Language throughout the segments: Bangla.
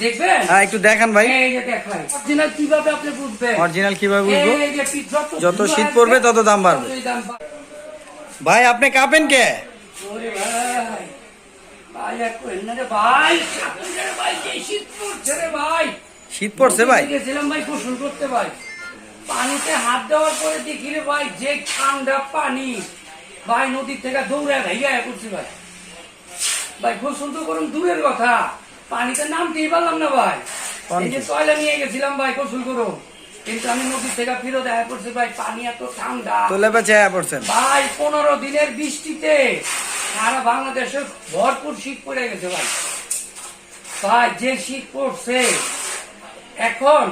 দেখবেন? হ্যাঁ একটু দেখান ভাই। এই যে দেখাই। অরিজিনাল কীভাবে আপনি বুঝবেন? অরিজিনাল কীভাবে বুঝব? যত শীত পড়বে তত দাম বাড়বে। ভাই আপনি কাঁপেন কে? শীত পড়ছে ভাই। শীত পড়ছে ভাই? গেছিলাম ভাই গোসল করতে ভাই। পানিতে হাত দেওয়ার পরে দেখি রে ভাই যে ঠান্ডা পানি। ভাই নদীর থেকে দৌড়ে ভাইয়া করছি ভাই। ভাই গোসল তো করুন দূরের কথা। পানিতে নামতেই পারলাম না ভাই। এই যে টয়লা নিয়ে গেছিলাম ভাই গোসল করুন। কিন্তু আমি থেকে ফিরে দেখা করছি ভাই পানি এত ঠান্ডা। তোলে বেচে পড়ছেন? ভাই পনেরো দিনের বৃষ্টিতে সারা বাংলাদেশে ভরপুর শীত পড়ে গেছে ভাই। ভাই যে শীত পড়ছে এখন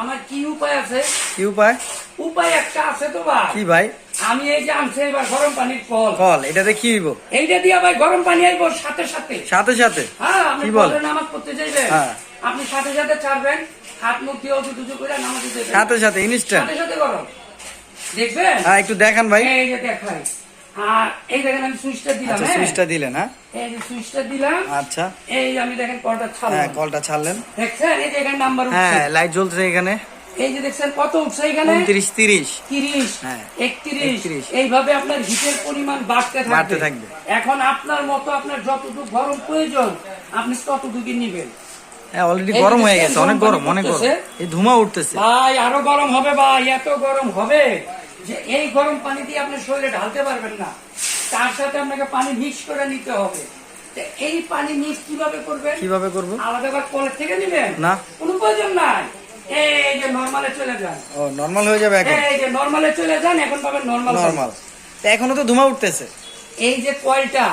আমার কি উপায় আছে? কি উপায়? উপায় একটা আছে তো ভাই। কি ভাই? আমি এই যে আনছি এবার গরম পানির কল কল এটাতে কি হইব? এইটা দিয়া ভাই গরম পানি আইব সাথে সাথে। সাথে সাথে? হ্যাঁ আপনি কি বলেন? নামাজ পড়তে চাইবেন হ্যাঁ। আপনি সাথে সাথে ছাড়বেন হাত মুখ দিয়ে অজু টুজু করে নামাজ দিতে সাথে সাথে ইনস্ট্যান্ট সাথে সাথে গরম। দেখবেন? হ্যাঁ একটু দেখান ভাই। এই যে দেখাই। আর এই দেখেন আমি সুইচটা দিলাম আচ্ছা হ্যাঁ? সুইচটা দিলেন হ্যাঁ? এই যে সুইচটা দিলাম। আচ্ছা। এই আমি দেখেন কলটা ছাড়লাম। হ্যাঁ কলটা ছাড়লেন। দেখছেন? এই যে এখানে নাম্বার হ্যাঁ লাইট জ্বলছে এখানে। এই যে দেখছেন কত উঠছে এখানে? হ্যাঁ। একত্রিশ। 31 এইভাবে আপনার হিটের পরিমাণ বাড়তে থাকবে। বাড়তে থাকবে। এখন আপনার মতো আপনার যতটুকু গরম প্রয়োজন আপনি ততটুকু নিবেন। হ্যাঁ অলরেডি গরম হয়ে গেছে অনেক গরম গরম অনেক গরম। এই ধুমা উঠতেছে। ভাই আরও গরম হবে ভাই এত গরম হবে যে এই গরম পানি দিয়ে আপনি শরীরে ঢালতে পারবেন না। তার সাথে আপনাকে পানি মিক্স করে নিতে হবে। এই পানি মিক্স কীভাবে করবেন? কীভাবে করব? আলাদা করে কলের থেকে নিবেন? না। কোনো প্রয়োজন নাই। এই যে নর্মালে চলে যান। ও নর্মাল হয়ে যাবে এখন? এই যে নর্মালে চলে যান এখন পাবেন নর্মাল নর্মাল এখনও তো ধুমা উঠতেছে। এই যে কয়টা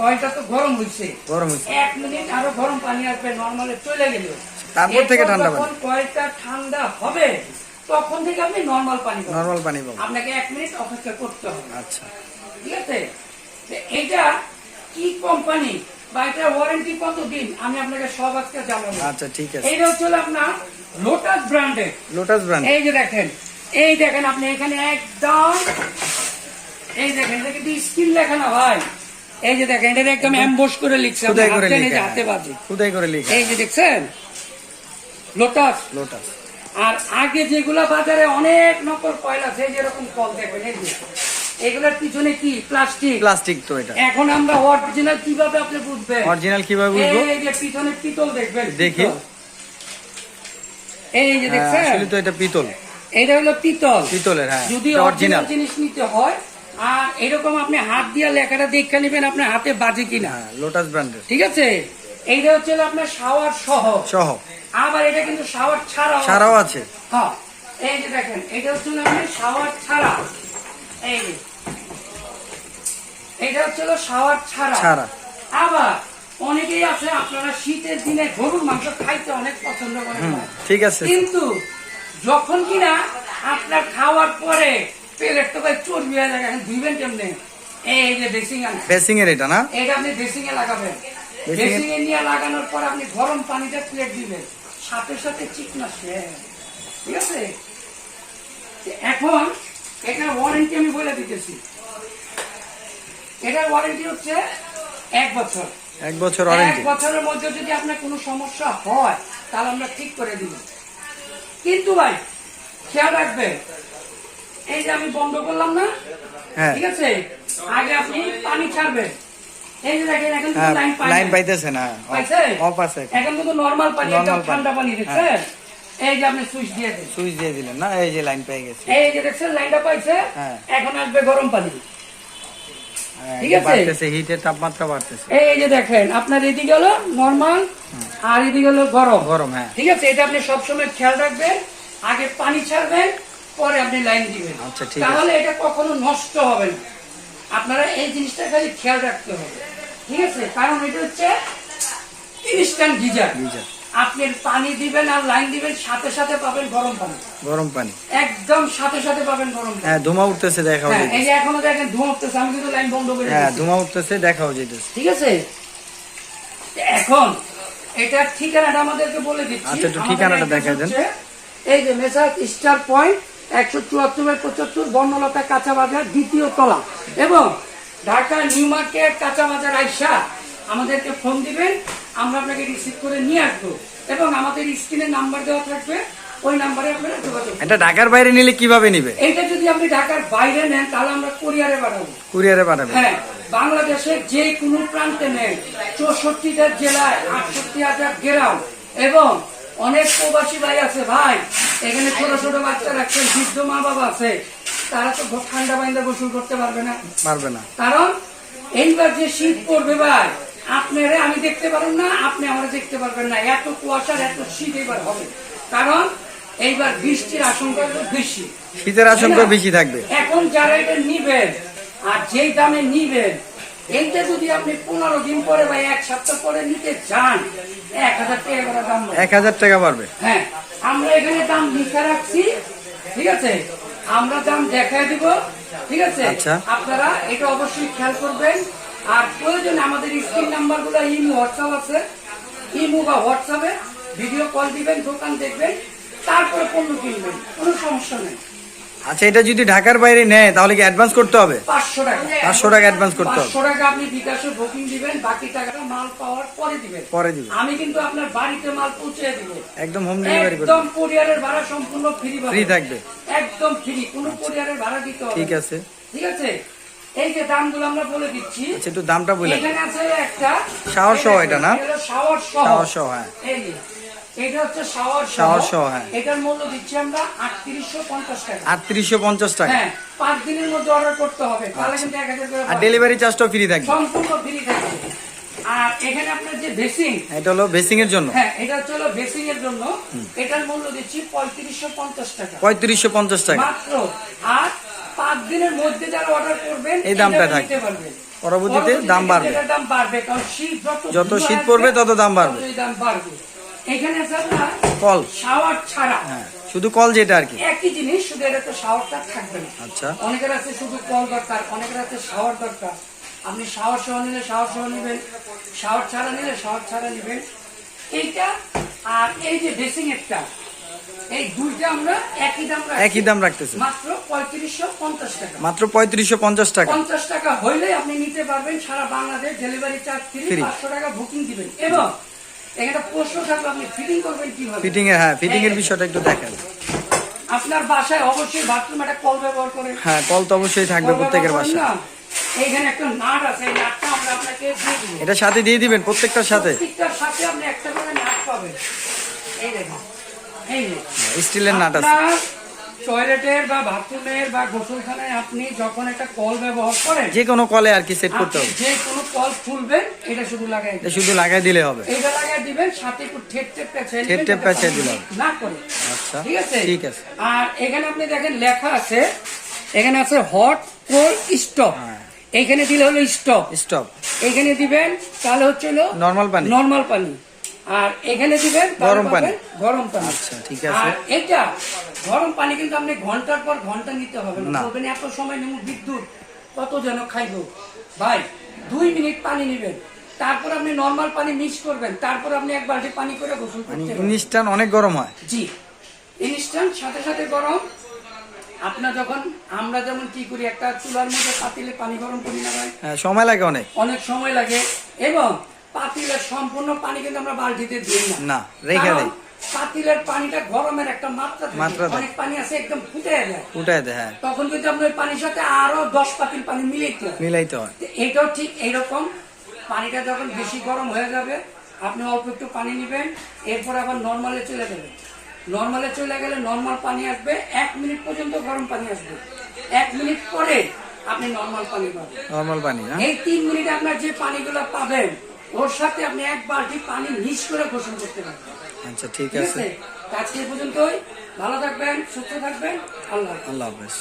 কয়টা তো গরম হয়েছে গরম হচ্ছে এক মিনিট আরও গরম পানি আসবে নর্মালে চলে গেল। তারপর থেকে ঠান্ডা পানি। যখন কয়টা ঠান্ডা হবে তখন থেকে আপনি নর্মাল পানি পাবেন। নর্মাল পানি আপনাকে এক মিনিট অপেক্ষা করতে হবে। আচ্ছা। ঠিক আছে? তো এইটা কি কোম্পানি বা এটা ওয়ারেন্টি কত দিন আমি আপনাকে সব আজকে জানাব। আচ্ছা ঠিক আছে। এইটা হচ্ছে আপনার লোটাস ব্র্যান্ডের লোটাস ব্র্যান্ড এই যে দেখেন এই দেখেন আপনি এখানে একদম এই দেখেন এটা কিন্তু স্কিল লেখা না ভাই। এই যে দেখেন এটা একদম করে লিখছে খুদাই করে হাতে হাতে বাজে। খুদাই করে লিখা। এই যে দেখছেন? লোটাস লোটাস আর আগে যেগুলা বাজারে অনেক নকল কয়লা আছে যেরকম কল দেখবেন এই যে। এগুলোর পিছনে কি? প্লাস্টিক প্লাস্টিক তো এটা। এখন আমরা অরিজিনাল কীভাবে আপনি বুঝবেন? অরিজিনাল কীভাবে বুঝব? এই যে পিছনে পিতল দেখবেন দেখি। এই যে হ্যাঁ, দেখছেন? আসলে তো এটা পিতল। এটা হলো পিতল। পিতলের হ্যাঁ যদি অরিজিনাল জিনিস নিতে হয় আর এরকম আপনি হাত দিয়ে লেখাটা দেখে নেবেন আপনার হাতে বাজে কিনা। লোটাস ব্র্যান্ডের ঠিক আছে? এইটা হচ্ছে আপনার শাওয়ার সহ। সহ। আবার এটা কিন্তু শাওয়ার ছাড়াও সারাও আছে। হ্যাঁ এই যে দেখেন এটা হচ্ছে হলো আপনার শাওয়ার ছাড়া। এই যে। এটা হচ্ছে শাওয়ার ছাড়া। ছাড়া। আবার অনেকেই আছে আপনারা শীতের দিনে গরুর মাংস খাইতে অনেক পছন্দ করেন। ঠিক আছে। কিন্তু যখন কিনা আপনার খাওয়ার পরে পেলের তো ভাই চর্বি হয়ে যায় এখন ধুইবেন কেমনে? এই যে ড্রেসিং বেসিং এর এটা না? এটা আপনি ড্রেসিং এ লাগাবেন। ড্রেসিং এ নিয়ে লাগানোর পর আপনি গরম পানিতে প্লেট দিবেন। সাথে সাথে চিকনা শেষ ঠিক আছে? এখন এটার ওয়ারেন্টি আমি বলে দিতেছি। এটার ওয়ারেন্টি হচ্ছে এক বছর। এক বছর এক বছরের মধ্যে যদি আপনার কোনো সমস্যা হয় তাহলে আমরা ঠিক করে দিব। কিন্তু ভাই খেয়াল রাখবেন এই যে আমি বন্ধ করলাম না হ্যাঁ। ঠিক আছে? আগে আপনি পানি ছাড়বেন। এই যে দেখেন এখন হ্যাঁ লাইন পাই লাইন পাইতেছে না অফ আছে এখন। কিন্তু নর্মাল পানি ঠান্ডা পানি হ্যাঁ। এই যে আপনি সুইচ দিয়ে দেন সুইচ দিয়ে দিলেন না এই যে লাইন পেয়ে গেছে। এই যে দেখছেন লাইনটা পাইছে? হ্যাঁ। এখন আসবে গরম পানি। ঠিক আছে? বাড়তেছে হিটের তাপমাত্রা বাড়তেছে। এই যে দেখেন আপনার এদিকে হলো নর্মাল আর এদিকে হলো গরম। গরম হ্যাঁ। ঠিক আছে? এটা আপনি সবসময় খেয়াল রাখবেন আগে পানি ছাড়বেন পরে আপনি লাইন দিবেন। আচ্ছা, ঠিক তাহলে এটা কখনো নষ্ট হবে না। আপনারা এই জিনিসটা খালি খেয়াল রাখতে হবে। ঠিক আছে? কারণ এটা হচ্ছে ইনস্ট্যান্ট গিজার। গিজার। আপনি পানি দিবেন আর লাইন দিবেন সাথে সাথে পাবেন গরম পানি। গরম পানি। একদম সাথে সাথে পাবেন গরম হ্যাঁ ধুমা উঠতেছে দেখাও হ্যাঁ এই যে এখনও দেখেন ধোঁয়া উঠতেছে আমি কিন্তু লাইন বন্ধ করে হ্যাঁ। ধুমা উঠতেছে দেখাও যেতেছে ঠিক আছে? এখন এটার ঠিকানাটা আমাদেরকে বলে দিচ্ছি। আচ্ছা, একটু ঠিকানাটা দেখাই দেন। এই যে মেসাজ স্টার পয়েন্ট একশো চুয়াত্তর বাই পঁচাত্তর বর্ণলতা কাঁচা বাজার দ্বিতীয় তলা। এবং ঢাকা নিউ মার্কেট কাঁচা বাজার আইসা আমাদেরকে ফোন দিবেন আমরা আপনাকে রিসিভ করে নিয়ে আসব। এবং আমাদের স্ক্রিনে নাম্বার দেওয়া থাকবে ওই নাম্বারে আপনারা যোগাযোগ এটা ঢাকার বাইরে নিলে কীভাবে নিবে? এইটা যদি আপনি ঢাকার বাইরে নেন তাহলে আমরা কোরিয়ারে পাঠাবো। কুরিয়ারে পাঠাবে হ্যাঁ বাংলাদেশের যে কোনো প্রান্তে নেই চৌষট্টিটা জেলায় আটষট্টি হাজার গ্রাম। এবং অনেক প্রবাসী ভাই আছে ভাই এখানে ছোট ছোট বাচ্চা রাখছেন বৃদ্ধ মা বাবা আছে। তারা তো ঠান্ডা বাইন্দা গোসল করতে পারবে না। পারবে না। কারণ এইবার যে শীত পড়বে ভাই আপনারে আমি দেখতে পারেন না আপনি আমরা দেখতে পারবেন না। এত কুয়াশার এত শীত এবার হবে। কারণ এইবার বৃষ্টির আশঙ্কা বেশি। শীতের আশঙ্কা বেশি থাকবে। এখন যারা এটা নিবেন আর যেই দামে নিবেন এইটা যদি আপনি পনেরো দিন পরে বা এক সপ্তাহ পরে নিতে চান এক হাজার টাকা করে দাম এক হাজার টাকা পারবে হ্যাঁ আমরা এখানে দাম লিখে রাখছি ঠিক আছে? আমরা দাম দেখায় দিব ঠিক আছে? আচ্ছা। আপনারা এটা অবশ্যই খেয়াল করবেন। আর প্রয়োজনে আমাদের স্ক্রিন নাম্বারগুলো ইমো হোয়াটসঅ্যাপ আছে। ইমো বা হোয়াটসঅ্যাপে ভিডিও কল দিবেন দোকান দেখবেন তারপরে পণ্য কিনবেন কোনো সমস্যা নেই। আচ্ছা এটা যদি ঢাকার বাইরে নেয় তাহলে কি অ্যাডভান্স করতে হবে? পাঁচশো টাকা। পাঁচশো টাকা অ্যাডভান্স করতে হবে। পাঁচশো টাকা আপনি বিকাশে বুকিং দিবেন বাকি টাকাটা মাল পাওয়ার পরে দিবেন। পরে দিবে আমি কিন্তু আপনার বাড়িতে মাল পৌঁছে দিব। একদম হোম ডেলিভারি করবে একদম কোরিয়ারের ভাড়া সম্পূর্ণ ফ্রি ফ্রি থাকবে। একদম ফ্রি কোনো কোরিয়ারের ভাড়া দিতে হবে ঠিক আছে। ঠিক আছে? এই যে দামগুলো আমরা বলে দিচ্ছি আচ্ছা একটু দামটা বলে এখানে আছে একটা শাওয়ার সহ এটা না? শাওয়ার সহ। শাওয়ার সহ, হ্যাঁ। এই এটা হচ্ছে শাওয়ার শাওয়ার সহ, হ্যাঁ। এটার মূল্য দিচ্ছি আমরা আটত্রিশশো পঞ্চাশ টাকা। আটত্রিশশো পঞ্চাশ টাকা। হ্যাঁ পাঁচ দিনের মধ্যে অর্ডার করতে হবে। তাহলে কিন্তু এক হাজার আর ডেলিভারি চার্জটাও ফ্রি থাকবে। সম্পূর্ণ ফ্রি থাকবে। আর এখানে আপনার যে বেসিং এটা হলো বেসিং এর জন্য? হ্যাঁ এটা হচ্ছে হলো বেসিং এর জন্য। এটার মূল্য দিচ্ছি পঁয়ত্রিশশো পঞ্চাশ টাকা। পঁয়ত্রিশশো পঞ্চাশ টাকা। মাত্র আর পাঁচ দিনের মধ্যে যারা অর্ডার করবেন এই দামটা থাকবে। পরবর্তীতে দাম বাড়বে। দাম বাড়বে কারণ শীত যত শীত পড়বে তত দাম বাড়বে। দাম বাড়বে। এখানে কল। শাওয়ার ছাড়া। হ্যাঁ শুধু কল যেটা আর কি। একই জিনিস শুধু এটা তো শাওয়ারটা থাকবে না। আচ্ছা। অনেকের আছে শুধু কল দরকার অনেকের আছে শাওয়ার দরকার। আপনি শাওয়ার সহ নিলে শাওয়ার সহ নেবেন শাওয়ার ছাড়া নিলে শাওয়ার ছাড়া নেবেন। এইটা আর এই যে ড্রেসিং একটা এই দুইটা আমরা একই দাম রাখছি। একই দাম রাখতেছে। মাত্র পঁয়ত্রিশশো পঞ্চাশ টাকা। মাত্র পঁয়ত্রিশশো পঞ্চাশ টাকা। পঞ্চাশ টাকা হইলে আপনি নিতে পারবেন সারা Bangladesh delivery charge free Free। পাঁচশো টাকা বুকিং দিবেন। এবং এখানে প্রশ্ন থাকলে আপনি ফিটিং করবেন কীভাবে? ফিটিং এর হ্যাঁ ফিটিং এর বিষয়টা একটু দেখেন। আপনার বাসায় অবশ্যই বাথরুম একটা কল ব্যবহার করেন। হ্যাঁ কল তো অবশ্যই থাকবে প্রত্যেকের বাসায়। এইখানে একটা নাট আছে এই নাটটা আমরা আপনাকে দিয়ে দিব। এটা সাথে দিয়ে দিবেন প্রত্যেকটার সাথে। প্রত্যেকটার সাথে আপনি একটা করে নাট পাবেন। এই দেখুন। স্টিলের নাট আছে। টয়লেটের বা বাথরুমের বা গোসলখানায় আপনি যখন একটা কল ব্যবহার করেন যে কোনো কলে আর কি সেট করতে হবে। যে কোনো কল খুলবেন এটা শুধু লাগাই এটা শুধু লাগাই দিলে হবে। এটা লাগাই দিবেন সাথে একটু ঠেট ঠেট টেপ যাতে পেঁচিয়ে পানি দিলাম। না করে। আচ্ছা ঠিক আছে? ঠিক আছে। আর এখানে আপনি দেখেন লেখা আছে এখানে আছে হট কোল্ড স্টপ হ্যাঁ। এখানে দিলে হলো স্টপ স্টপ এখানে দিবেন তাহলে হচ্ছে নর্মাল পানি। নর্মাল পানি। আর এখানে দিবেন গরম পানি। গরম পানি। আচ্ছা, ঠিক আছে। আর এটা গরম পানি কিন্তু আপনি ঘণ্টার পর ঘণ্টা নিতে হবে না। বলবেন এত সময় নেব বিদ্যুৎ কত যেন খাইব। ভাই দুই মিনিট পানি নেবেন। তারপর আপনি নর্মাল পানি মিক্স করবেন। তারপর আপনি এক বালতি পানি করে গোসল করতে ইনস্ট্যান্ট অনেক গরম হয়। জি ইনস্ট্যান্ট সাথে সাথে গরম। আপনার যখন আমরা যেমন কি করি একটা চুলার মধ্যে পাতিলে পানি গরম করি না ভাই? হ্যাঁ সময় লাগে অনেক। অনেক সময় লাগে। এবং পাতিলের সম্পূর্ণ পানি কিন্তু আমরা বালতিতে দিই না। না, রেখে দেই। পাতিলের পানিটা গরমের একটা মাত্রা। মাত্রা অনেক পানি আছে একদম ফুটে যায়। দেয় হ্যাঁ। তখন কিন্তু আপনি ওই পানির সাথে আরও দশ পাতিল পানি মিলাইতে হয়। মিলাইতে হয়। তো এইটাও ঠিক এইরকম। পানিটা যখন বেশি গরম হয়ে যাবে আপনি অল্প একটু পানি নেবেন এরপর আবার নর্মালে চলে যাবেন নর্মালে চলে গেলে নর্মাল পানি আসবে এক মিনিট পর্যন্ত গরম পানি আসবে। এক মিনিট পরে আপনি নর্মাল পানি পাবেন। নর্মাল পানি হ্যাঁ। এই তিন মিনিটে আপনার যে পানিগুলো পাবেন ওর সাথে আপনি এক বালতি পানি মিক্স করে গোসল করতে পারবেন আচ্ছা ঠিক আছে। আজকে এই পর্যন্তই। ভালো থাকবেন সুস্থ থাকবেন। আল্লাহ আল্লাহ হাফেজ।